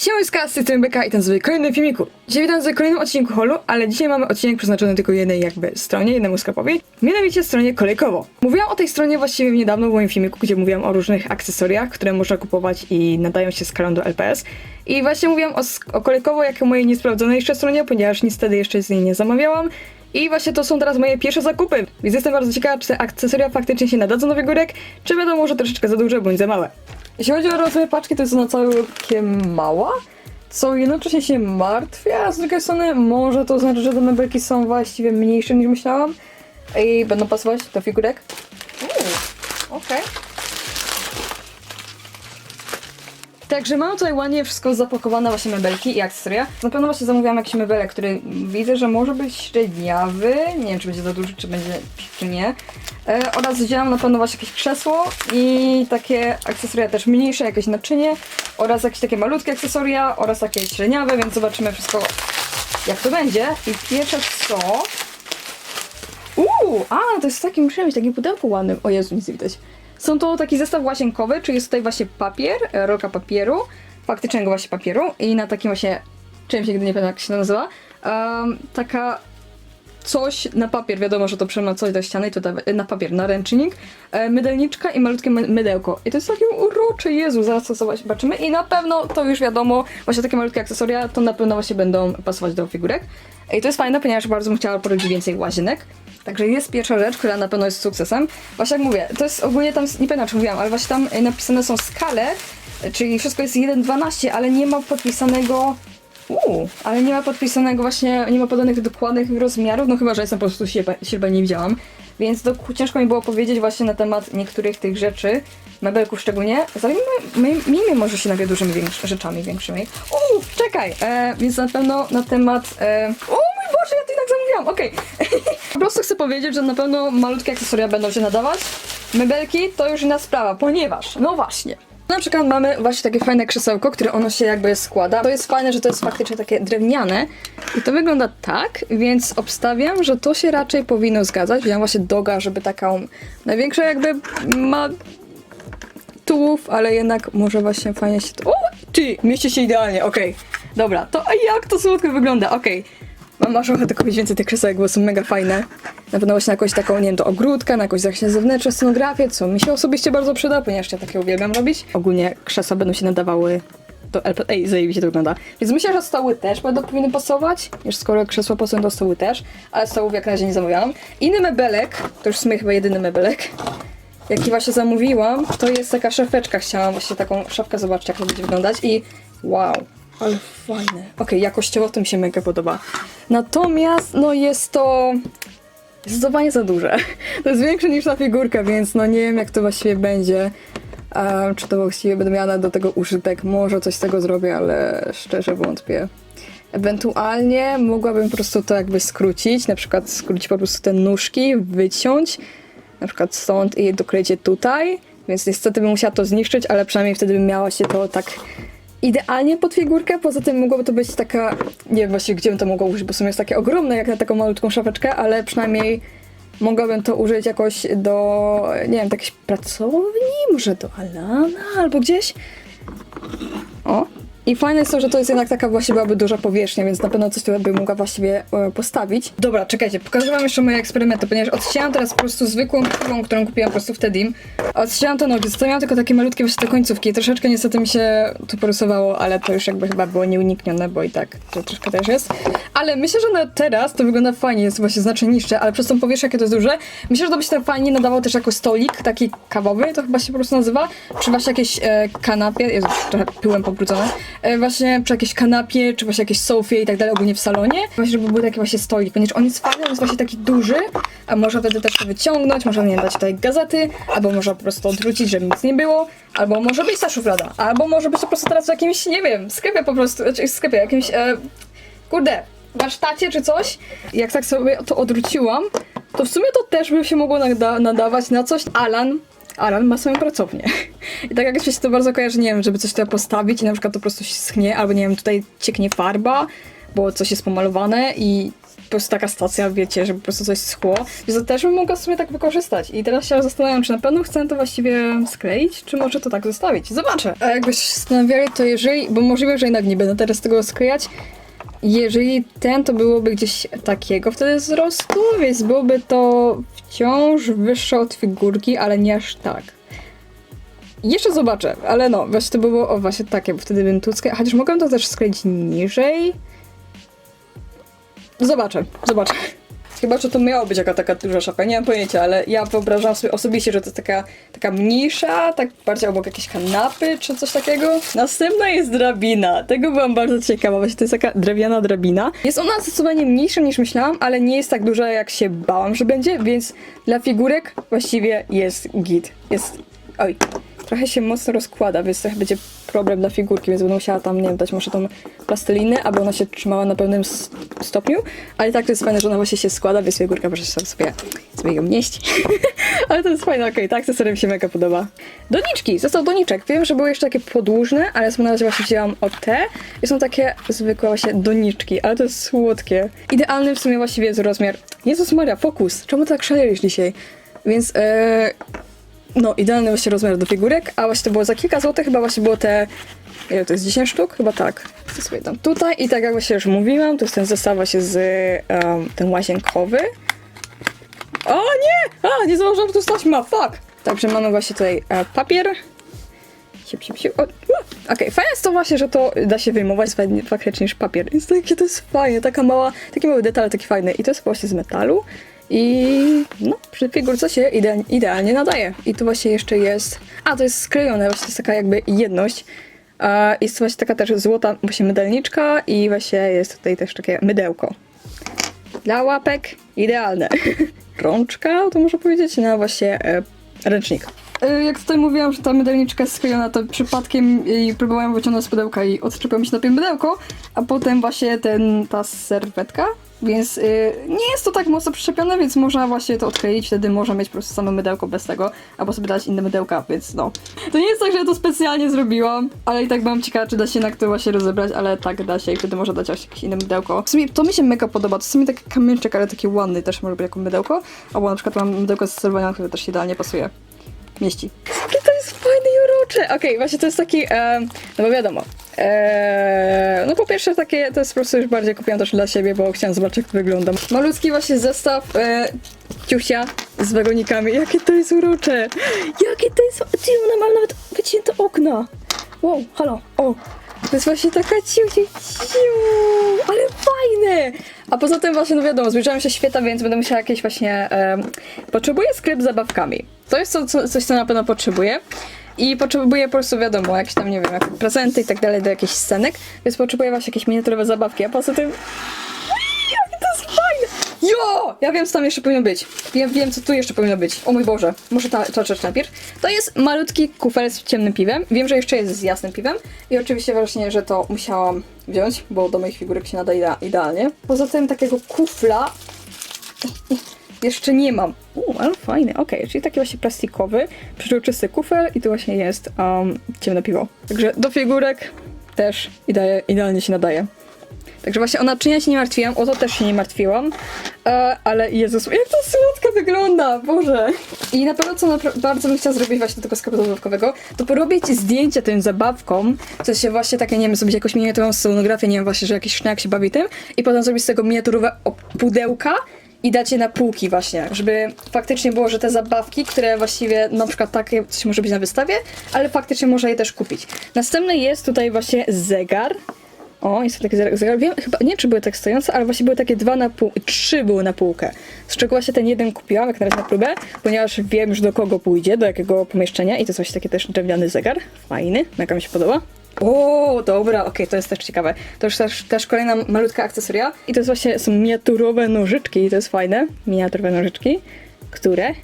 Siemska, z strony Beka i ten zły kolejny filmiku. Dzisiaj witam w kolejnym odcinku holu, ale dzisiaj mamy odcinek przeznaczony tylko jednej jakby stronie, jednemu sklepowi, mianowicie stronie Kolejkowo. Mówiłam o tej stronie właściwie niedawno w moim filmiku, gdzie mówiłam o różnych akcesoriach, które można kupować i nadają się skalą do LPS. I właśnie mówiłam o, o Kolejkowo jako mojej niesprawdzonej jeszcze stronie, ponieważ niestety jeszcze z niej nie zamawiałam. I właśnie to są teraz moje pierwsze zakupy, więc jestem bardzo ciekawa, czy te akcesoria faktycznie się nadadzą do figurek, czy będą może troszeczkę za duże bądź za małe. Jeśli chodzi o rozmiar paczki, to jest ona całkiem mała, co jednocześnie się martwię, a z drugiej strony może to znaczy, że te mebelki są właściwie mniejsze niż myślałam i będą pasować do figurek. Okej. Także mam tutaj ładnie wszystko zapakowane, właśnie mebelki i akcesoria. Na pewno właśnie zamówiłam jakiś mebelek, który widzę, że może być średniawy. Nie wiem, czy będzie za duży, czy będzie, czy nie. E, oraz wzięłam na pewno właśnie jakieś krzesło i takie akcesoria też mniejsze, jakieś naczynie oraz jakieś takie malutkie akcesoria oraz takie średniawe, więc zobaczymy wszystko jak to będzie. I pierwsze co... Uuu, a to jest w takim, muszę mieć takie pudełko ładnym. O Jezu, nic nie widać. Są to taki zestaw łazienkowy, czyli jest tutaj właśnie papier, e, rolka papieru, faktycznego właśnie papieru i na takim właśnie czymś, nigdy nie pamiętam jak się to nazywa, em, taka coś na papier, wiadomo, że to przema coś do ściany, to da- na papier, na ręcznik, e, mydelniczka i malutkie my- mydełko. I to jest takie urocze, Jezu, zaraz to zobaczymy i na pewno, to już wiadomo, właśnie takie malutkie akcesoria, to na pewno właśnie będą pasować do figurek. I to jest fajne, ponieważ bardzo bym chciała porobić więcej łazienek. Także jest pierwsza rzecz, która na pewno jest sukcesem. Właśnie jak mówię, to jest ogólnie tam, nie pamiętam czy mówiłam, ale właśnie tam e, napisane są skale, e, czyli wszystko jest 1.12, ale nie ma podpisanego Uuu, ale nie ma podpisanego właśnie, nie ma podanych dokładnych rozmiarów, no chyba, że jestem po prostu ślepa, nie widziałam. Więc to ciężko mi było powiedzieć właśnie na temat niektórych tych rzeczy, mebelków szczególnie. Zajmijmy może się nagle dużymi rzeczami większymi. Uuu, czekaj, e, więc na pewno na temat... E, o mój Boże, ja to jednak zamówiłam, okej. po prostu chcę powiedzieć, że na pewno malutkie akcesoria będą się nadawać. Mebelki to już inna sprawa, ponieważ, no właśnie, na przykład mamy właśnie takie fajne krzesełko, które ono się jakby składa. To jest fajne, że to jest faktycznie takie drewniane i to wygląda tak, więc obstawiam, że to się raczej powinno zgadzać. Wziąłem właśnie doga, żeby taką największą jakby ma tułów, ale jednak może właśnie fajnie się to... O! Ty! Mieści się idealnie, okej. Dobra, to a jak to słodko wygląda, okej. Mam aż ochotę kupić więcej tych krzesełek, bo są mega fajne. Na pewno właśnie na jakąś taką, nie wiem, do ogródka, na jakąś właśnie zewnętrzną scenografię, co mi się osobiście bardzo przyda, ponieważ ja takie uwielbiam robić. Ogólnie krzesła będą się nadawały do LP... Ej, zajebiście to wygląda. Więc myślę, że stoły też będą powinny pasować, już skoro krzesła pasują do stołu też, ale stołów jak na razie nie zamawiałam. Inny mebelek, to już w sumie chyba jedyny mebelek, jaki właśnie zamówiłam, to jest taka szafeczka. Chciałam właśnie taką szafkę zobaczyć, jak to będzie wyglądać i wow, ale fajne. Okej, jakościowo to mi się mega podoba. Natomiast, no jest to zdecydowanie za duże. To jest większe niż ta figurka, więc no nie wiem, jak to właściwie będzie. A, czy to właściwie będę miała do tego użytek? Może coś z tego zrobię, ale szczerze wątpię. Ewentualnie mogłabym po prostu to jakby skrócić, na przykład skrócić po prostu te nóżki, wyciąć, na przykład stąd i je tutaj, więc niestety bym musiała to zniszczyć, ale przynajmniej wtedy bym miała się to tak idealnie pod figurkę, poza tym mogłoby to być taka, nie wiem właściwie gdzie bym to mogła użyć, bo w sumie jest takie ogromne jak na taką malutką szafeczkę, ale przynajmniej mogłabym to użyć jakoś do, nie wiem, do jakiejś pracowni, może do Alana albo gdzieś. O. I fajne jest to, że to jest jednak taka właściwie byłaby duża powierzchnia, więc na pewno coś tu bym mogła właściwie e, postawić. Dobra, czekajcie, pokażę wam jeszcze moje eksperymenty, ponieważ odcięłam teraz po prostu zwykłą piłą, którą kupiłam po prostu w Tedim. Odcięłam te nogi, zostawiłam tylko takie malutkie właśnie te końcówki. Troszeczkę niestety mi się tu porysowało, ale to już jakby chyba było nieuniknione, bo i tak to troszkę też jest. Ale myślę, że na teraz to wygląda fajnie, jest właśnie znacznie niższe, ale przez tą powierzchnię, jakie to jest duże, myślę, że to by się tak fajnie nadawał też jako stolik, taki kawowy, to chyba się po prostu nazywa, przy właśnie jakiejś e, kanapie, jest trochę pyłem pobrudzone, właśnie przy jakiejś kanapie, czy właśnie jakiejś sofie i tak dalej, ogólnie w salonie, właśnie żeby był taki właśnie stolik, ponieważ on jest fajny, on jest właśnie taki duży, a można wtedy też to wyciągnąć, można nie dać tutaj gazety, albo można po prostu odwrócić, żeby nic nie było, albo może być ta szuflada, albo może być to po prostu teraz w jakimś, nie wiem, sklepie po prostu, znaczy w sklepie, jakimś, e, kurde, warsztacie czy coś. Jak tak sobie to odwróciłam, to w sumie to też by się mogło nada nadawać na coś. Alan, Alan ma swoją pracownię. I tak jak się to bardzo kojarzy, nie wiem, żeby coś tutaj postawić i na przykład to po prostu się schnie, albo nie wiem, tutaj cieknie farba, bo coś jest pomalowane i po prostu taka stacja, wiecie, że po prostu coś schło, więc to też bym mogła sobie tak wykorzystać. I teraz się zastanawiam, czy na pewno chcę to właściwie skleić, czy może to tak zostawić. Zobaczę. A jakbyś się zastanawiali, to jeżeli, bo możliwe, że jednak nie będę teraz tego sklejać, jeżeli ten, to byłoby gdzieś takiego wtedy wzrostu, więc byłoby to wciąż wyższe od figurki, ale nie aż tak. Jeszcze zobaczę, ale no, właśnie to było o właśnie takie, bo wtedy bym tu skle... Chociaż mogę to też skleić niżej. Zobaczę, zobaczę. Chyba, że to miało być jaka taka duża szafka, nie mam pojęcia, ale ja wyobrażam sobie osobiście, że to jest taka, taka mniejsza, tak bardziej obok jakiejś kanapy czy coś takiego. Następna jest drabina. Tego byłam bardzo ciekawa, właśnie to jest taka drewniana drabina. Jest ona zdecydowanie mniejsza niż myślałam, ale nie jest tak duża jak się bałam, że będzie, więc dla figurek właściwie jest git. Jest... Oj, trochę się mocno rozkłada, więc trochę będzie problem dla figurki, więc będę musiała tam, nie wiem, dać może tą plastelinę, aby ona się trzymała na pewnym stopniu, ale tak to jest fajne, że ona właśnie się składa, więc figurka może sobie, sobie, sobie ją nieść. ale to jest fajne, okej, tak, akcesorem mi się mega podoba. Doniczki, został doniczek. Wiem, że były jeszcze takie podłużne, ale na razie właśnie wzięłam o te i są takie zwykłe właśnie doniczki, ale to jest słodkie. Idealny w sumie właściwie jest rozmiar. Jezus Maria, fokus, czemu tak szalejesz dzisiaj? Więc, e, no, idealny właśnie rozmiar do figurek, a właśnie to było za kilka złotych, chyba właśnie było te, ile to jest, 10 sztuk? Chyba tak. To sobie dam tutaj i tak jak właśnie już mówiłam, to jest ten zestaw właśnie z, um, ten łazienkowy. O nie! A, nie zauważyłam, że to jest taśma, fuck! Także mamy właśnie tutaj e, papier. Siup, siup, siup. O, Okej, fajne jest to właśnie, że to da się wyjmować faktycznie niż papier. Więc takie to jest fajne, taka mała, taki mały detal, taki fajny. I to jest właśnie z metalu. I no, przy figurce się ide idealnie nadaje. I tu właśnie jeszcze jest. A, to jest sklejone, właśnie jest taka jakby jedność. A jest właśnie taka też złota właśnie mydelniczka i właśnie jest tutaj też takie mydełko. Dla łapek idealne. Rączka, to można powiedzieć, na właśnie e, ręcznik. E, Jak tutaj mówiłam, że ta mydelniczka jest sklejona, to przypadkiem próbowałam wyciągnąć z pudełka i odczepiło mi się na mydełko, a potem właśnie ten, ta serwetka, więc y, nie jest to tak mocno przyczepione, więc można właśnie to odkleić, wtedy można mieć po prostu samo mydełko bez tego, albo sobie dać inne mydełka, więc no. To nie jest tak, że ja to specjalnie zrobiłam, ale i tak byłam ciekawa, czy da się jednak to właśnie rozebrać, ale tak da się i wtedy można dać jakieś inne mydełko. W sumie to mi się mega podoba, to są mi taki kamyczek, ale taki ładny też może być jako mydełko, albo na przykład mam mydełko z serwanią, które też idealnie pasuje mieści. Jest fajne i urocze! Okej, właśnie to jest taki, e, no bo wiadomo, e, no po pierwsze takie, to jest po prostu już bardziej kupiłam też dla siebie, bo chciałam zobaczyć jak to wygląda. Malutki właśnie zestaw e, ciusia z wagonikami, jakie to jest urocze! Jakie to jest, ty, ona ma nawet wycięte okna! Wow, halo, o! To jest właśnie taka ciu, ciu, ciu, ale fajne! A poza tym właśnie, no wiadomo, zbliżają się święta, więc będę musiała jakieś właśnie... em, potrzebuję sklep z zabawkami. To jest co, co, coś, co na pewno potrzebuję. I potrzebuję po prostu, wiadomo, jakieś tam, nie wiem, jak prezenty i tak dalej do jakichś scenek, więc potrzebuję właśnie jakieś miniaturowe zabawki, a poza tym... Jakie to jest fajne! Jo! Ja wiem, co tam jeszcze powinno być. Wiem, wiem, co tu jeszcze powinno być. O mój Boże. Może ta, ta rzecz najpierw. To jest malutki kufel z ciemnym piwem. Wiem, że jeszcze jest z jasnym piwem. I oczywiście właśnie, że to musiałam wziąć, bo do moich figurek się nada idea- idealnie. Poza tym takiego kufla jeszcze nie mam. Uuu, ale fajny, okej, czyli taki właśnie plastikowy, przezroczysty kufel i tu właśnie jest um, ciemne piwo. Także do figurek też ide- idealnie się nadaje. Także właśnie o naczynia się nie martwiłam, o to też się nie martwiłam, e, ale Jezus, jak to słodko wygląda, Boże! I na pewno co bardzo bym chciała zrobić właśnie do tego sklepu zabawkowego, to porobić zdjęcia tym zabawkom, w sensie właśnie takie, nie wiem, zrobić jakąś miniaturową scenografię, nie wiem, właśnie, że jakiś sznek się bawi tym i potem zrobić z tego miniaturowe pudełka i dać je na półki właśnie, żeby faktycznie było, że te zabawki, które właściwie na przykład takie coś może być na wystawie, ale faktycznie można je też kupić. Następny jest tutaj właśnie zegar. O, jest taki zegar. zegar. Wiem, chyba, nie czy były tak stojące, ale właśnie były takie dwa na pół, trzy były na półkę. Z czego właśnie ten jeden kupiłam, jak na razie na próbę, ponieważ wiem już do kogo pójdzie, do jakiego pomieszczenia i to jest właśnie taki też drewniany zegar. Fajny, mega mi się podoba. O, dobra, okej, to jest też ciekawe. To już też, też kolejna malutka akcesoria. I to jest właśnie, są miniaturowe nożyczki, i to jest fajne. Miniaturowe nożyczki, które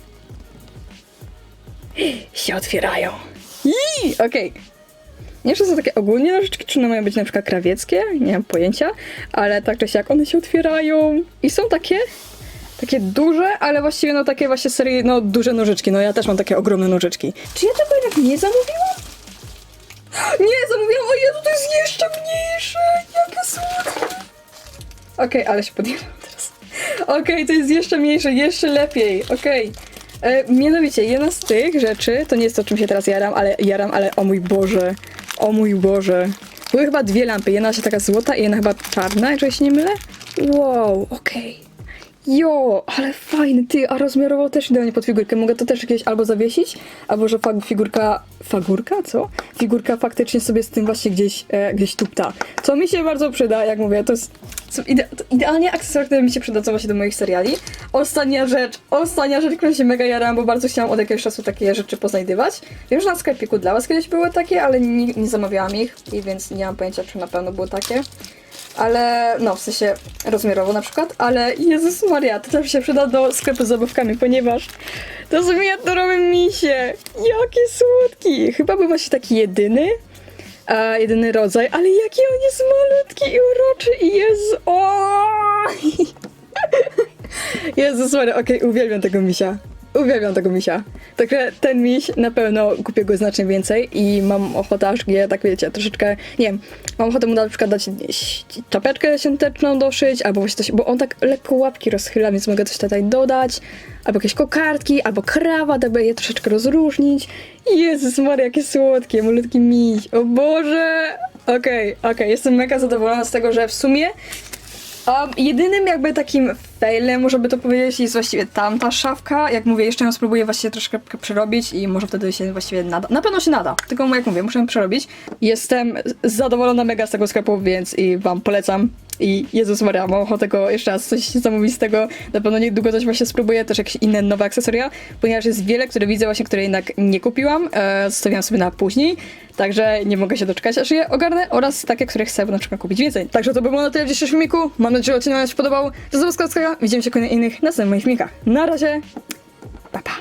się otwierają. Okej. Nie wiem, czy są takie ogólnie nożyczki, czy one mają być na przykład krawieckie, nie mam pojęcia, ale tak czy siak one się otwierają i są takie, takie duże, ale właściwie no takie właśnie serii, no duże nożyczki, no ja też mam takie ogromne nożyczki. Czy ja tego jednak nie zamówiłam? Nie, zamówiłam, o Jezu, to jest jeszcze mniejsze, jakie słodkie. Okej, ale się podjęłam teraz. Okej, to jest jeszcze mniejsze, jeszcze lepiej. Okej. E, Mianowicie, jedna z tych rzeczy, to nie jest to, czym się teraz jaram, ale jaram, ale o mój Boże. O mój Boże. Były chyba dwie lampy, jedna się taka złota i jedna chyba czarna, jeżeli się nie mylę. Wow, okej. Jo, ale fajny, ty, a rozmiarowo też idealnie pod figurkę. Mogę to też jakieś albo zawiesić, albo że fa- figurka, figurka, co? Figurka faktycznie sobie z tym właśnie gdzieś, e, gdzieś tupta. Co mi się bardzo przyda, jak mówię, to jest są ide- to idealnie akcesoria, które mi się przydadzą właśnie do moich seriali. Ostatnia rzecz, ostatnia rzecz, którą się mega jaram, bo bardzo chciałam od jakiegoś czasu takie rzeczy poznajdywać. Wiem, że na sklepiku dla was kiedyś były takie, ale nie, nie zamawiałam ich i więc nie mam pojęcia, czy na pewno były takie. Ale, no, w sensie rozmiarowo na przykład, ale Jezus Maria, to też się przyda do sklepu z zabawkami, ponieważ to są miniaturowe misie. Jakie słodki! Chyba był właśnie taki jedyny, a, jedyny rodzaj, ale jaki on jest malutki i uroczy i jest... O! Jezus Maria, okej, uwielbiam tego misia. Uwielbiam tego misia. Także ten miś na pewno kupię go znacznie więcej i mam ochotę aż je, tak wiecie, troszeczkę, nie wiem, mam ochotę mu na przykład dać czapeczkę świąteczną doszyć, albo właśnie coś, bo on tak lekko łapki rozchyla, więc mogę coś tutaj dodać, albo jakieś kokardki, albo krawat, aby je troszeczkę rozróżnić. Jezus Maria, jakie słodkie, malutki miś, o Boże! Okej, okej, jestem mega zadowolona z tego, że w sumie Um, jedynym jakby takim failem, można by to powiedzieć, jest właściwie tamta szafka. Jak mówię, jeszcze ją spróbuję właściwie troszkę przerobić i może wtedy się właściwie nada. Na pewno się nada, tylko jak mówię, muszę ją przerobić. Jestem zadowolona mega z tego sklepu, więc i wam polecam. I Jezus Maria, mam ochotę go jeszcze raz coś zamówić z tego. Na pewno niedługo coś właśnie spróbuję, też jakieś inne nowe akcesoria, ponieważ jest wiele, które widzę właśnie, które jednak nie kupiłam. E, zostawiłam sobie na później. Także nie mogę się doczekać, aż je ogarnę oraz takie, które chcę na przykład kupić więcej. Także to by było na tyle w dzisiejszym filmiku. Mam nadzieję, że odcinek Wam się podobał. To Zobaczcie, Widzimy się kolejnych innych następnych filmikach. Na razie. Pa, pa.